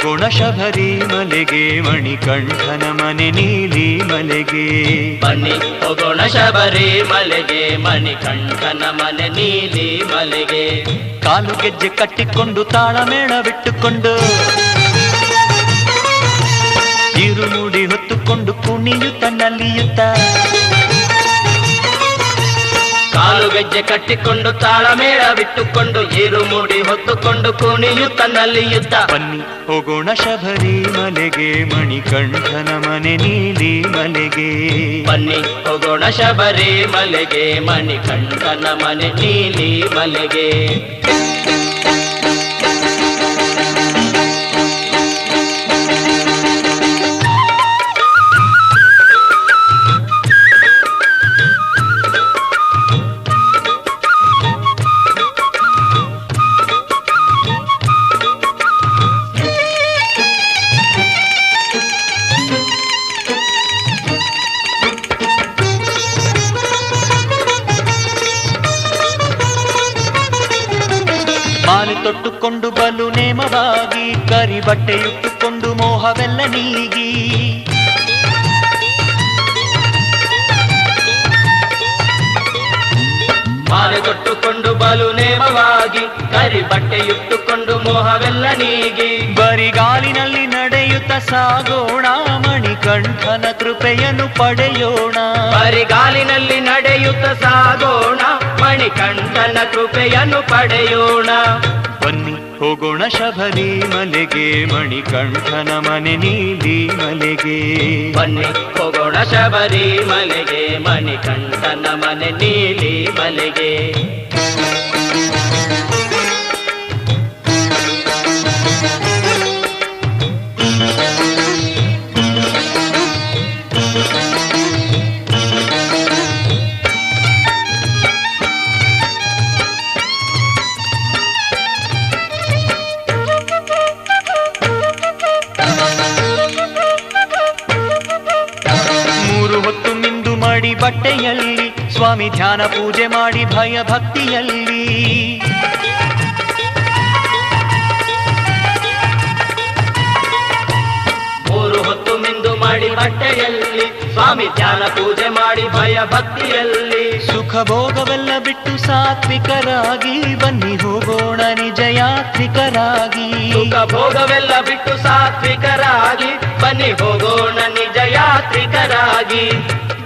ಹೋಗೋಣ ಶಬರಿ ಮಲೆಗೆ ಮಣಿಕಂಠನ ಮನೆ ನೀಲಿ ಮಲೆಗೆ. ಮಣಿ ಗುಣ ಶಬರಿ ಮಲೆಗೆ ಮಣಿಕಂಠನ ಮನೆ ನೀಲಿ ಮಲೆಗೆ. ಕಾಲು ಗೆಜ್ಜೆ ಕಟ್ಟಿಕೊಂಡು ತಾಳಮೇಳ ಬಿಟ್ಟುಕೊಂಡು. ಇರುಮುಡಿ ಹೊತ್ತುಕೊಂಡು ಕುಣಿಯುತ್ತ ನಲಿಯುತ್ತ. ಕಾಲು ಗೆಜ್ಜೆ ಕಟ್ಟಿಕೊಂಡು ತಾಳಮೇಳ ಬಿಟ್ಟುಕೊಂಡು ಏರು ಮೂಡಿ ಹೊತ್ತುಕೊಂಡು ಕುಣಿಯುತ್ತ ನಲಿಯುತ್ತ ಬನ್ನಿ ಹೋಗೋಣ ಶಬರಿ ಮಲೆಗೆ ಮಣಿಕಂಠನ ಮನೆ ನೀಲಿ ಮಲೆಗೆ. ಬನ್ನಿ ಹೋಗೋಣ ಶಬರಿ ಮಲೆಗೆ ಮಣಿಕಂಠನ ಮನೆ ನೀಲಿ ಮಲೆಗೆ. ಮಾಲೆ ತೊಟ್ಟುಕೊಂಡು ಬಲು ನೇಮವಾಗಿ, ಕರಿ ಬಟ್ಟೆಯುಟ್ಟುಕೊಂಡು ಮೋಹವೆಲ್ಲ ನೀಗಿ. ತೊಟ್ಟುಕೊಂಡು ಬಲು ನೇಮವಾಗಿ, ಕರಿ ಬಟ್ಟೆಯುಟ್ಟುಕೊಂಡು ಮೋಹವೆಲ್ಲ ನೀಗಿ. ಬರಿಗಾಲಿನಲ್ಲಿ ನಡೆಯುತ್ತ ಸಾಗೋಣ, ಮಣಿಕಂಠನ ಕೃಪೆಯನ್ನು ಪಡೆಯೋಣ. ಬರಿಗಾಲಿನಲ್ಲಿ ನಡೆಯುತ್ತ ಸಾಗೋಣ ಮಣಿಕಂಠನ ಕೃಪೆಯನ್ನು ಪಡೆಯೋಣ. ಬನ್ನಿ ಹೋಗೋಣ ಶಬರಿ ಮಲೆಗೆ ಮಣಿಕಂಠನ ಮನೆ ನೀಲಿ ಮಲೆಗೆ. ಬನ್ನಿ ಹೋಗೋಣ ಶಬರಿ ಮಲೆಗೆ ಮಣಿಕಂಠನ ಮನೆ ನೀಲಿ ಮಲೆಗೆ. ಸ್ವಾಮಿ ಧ್ಯಾನ ಪೂಜೆ ಮಾಡಿ ಭಯ ಭಕ್ತಿಯಲ್ಲಿ. ಮೂರು ಹೊತ್ತು ಮಿಂದು ಮಾಡಿ ಬಟ್ಟೆಯಲ್ಲಿ, ಸ್ವಾಮಿ ಧ್ಯಾನ ಪೂಜೆ ಮಾಡಿ ಭಯ ಭಕ್ತಿಯಲ್ಲಿ. ಸುಖ ಭೋಗವೆಲ್ಲ ಬಿಟ್ಟು ಸಾತ್ವಿಕರಾಗಿ ಬನ್ನಿ ಹೋಗೋಣ ನಿಜ ಯಾತ್ರಿಕರಾಗಿ ಸುಖ ಭೋಗವೆಲ್ಲ ಬಿಟ್ಟು ಸಾತ್ವಿಕರಾಗಿ ಬನ್ನಿ ಹೋಗೋಣ ನಿಜ ಯಾತ್ರಿಕರಾಗಿ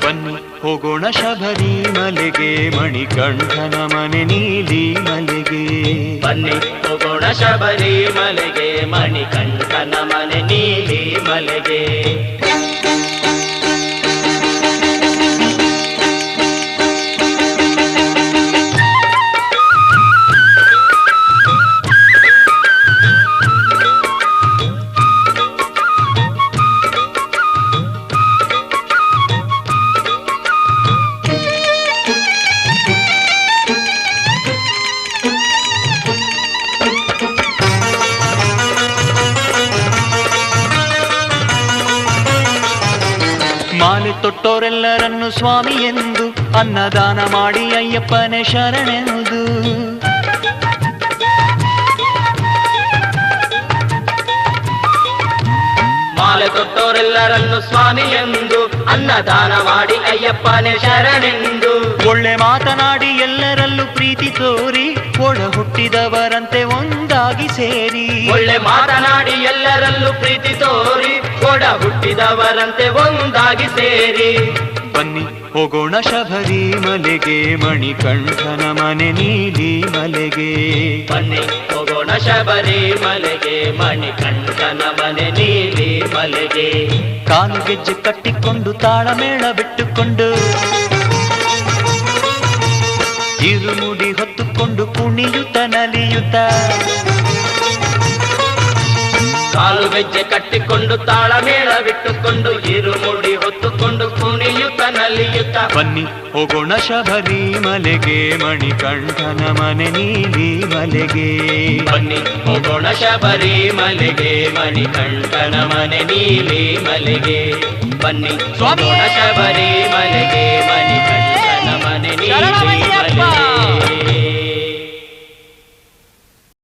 ಬನ್ನಿ ಹೋಗೋಣ ಶಬರಿ ಮಲೆಗೆ, ಮಣಿಕಂಠನ ಮನೆ ನೀಲಿ ಮಲೆಗೆ. ಬನ್ನಿ ಹೋಗೋಣ ಶಬರಿ ಮಲೆಗೆ, ಮಣಿಕಂಠನ ಮನೆ ನೀಲಿ ಮಲೆಗೆ. ಮಾಲೆ ತೊಟ್ಟೋರೆಲ್ಲರನ್ನು ಸ್ವಾಮಿ ಎಂದು ಅನ್ನದಾನ ಮಾಡಿ ಅಯ್ಯಪ್ಪನೇ ಶರಣೆಂದು. ಮಾಲೆ ತೊಟ್ಟೋರೆಲ್ಲರನ್ನು ಸ್ವಾಮಿ ಎಂದು ಅನ್ನದಾನ ಮಾಡಿ ಅಯ್ಯಪ್ಪನೇ ಶರಣೆಂದು. ಒಳ್ಳೆ ಮಾತನಾಡಿ ಎಲ್ಲರಲ್ಲೂ ಪ್ರೀತಿ ತೋರಿ ಒಡ ಹುಟ್ಟಿದವರಂತೆ ಒಂದಾಗಿ ಸೇರಿ. ಒಳ್ಳೆ ಮಾತನಾಡಿ ಎಲ್ಲರಲ್ಲೂ ಪ್ರೀತಿ ತೋರಿ ಒಡ ಹುಟ್ಟಿದವರಂತೆ ಒಂದಾಗಿ ಸೇರಿ. ಬನ್ನಿ ಹೋಗೋಣ ಶಬರಿ ಮಲೆಗೆ ಮಣಿಕಂಠನ ಮನೆ ನೀಲಿ ಮಲೆಗೆ. ಬನ್ನಿ ಹೋಗೋಣ ಶಬರಿ ಮಲೆಗೆ ಮಣಿಕಂಠನ ಮನೆ ನೀಲಿ ಮಲೆಗೆ. ಕಾಲು ಗೆಜ್ಜೆ ಕಟ್ಟಿಕೊಂಡು ತಾಳಮೇಳ ಬಿಟ್ಟುಕೊಂಡು ಇರುಮುಡಿ ಹೊತ್ತುಕೊಂಡು ಕುಣಿಯುತ್ತ ನಲಿಯುತ್ತ. ಕಾಲು ಗೆಜ್ಜೆ ಕಟ್ಟಿಕೊಂಡು ತಾಳಮೇಳ ಬಿಟ್ಟುಕೊಂಡು ಇರುಮುಡಿ ಹೊತ್ತುಕೊಂಡು ಕುಣಿಯುತ್ತ ನಲಿಯುತ್ತ. ಬನ್ನಿ ಹೋಗೋಣ ಶಬರಿ ಮಲೆಗೆ ಮಣಿಕಂಠನ ಮನೆ ನೀಲಿ ಮಲೆಗೆ. ಬನ್ನಿ ಹೋಗೋಣ ಶಬರಿ ಮಲೆಗೆ ಮಣಿಕಂಠನ ಮನೆ ನೀಲಿ ಮಲೆಗೆ. ಬನ್ನಿ ಹೋಗೋಣ ಶಬರಿ ಮಲೆಗೆ ಮಣಿಕಂಠನ ಮನೆ ನೀಲಿ ಮಲೆಗೆ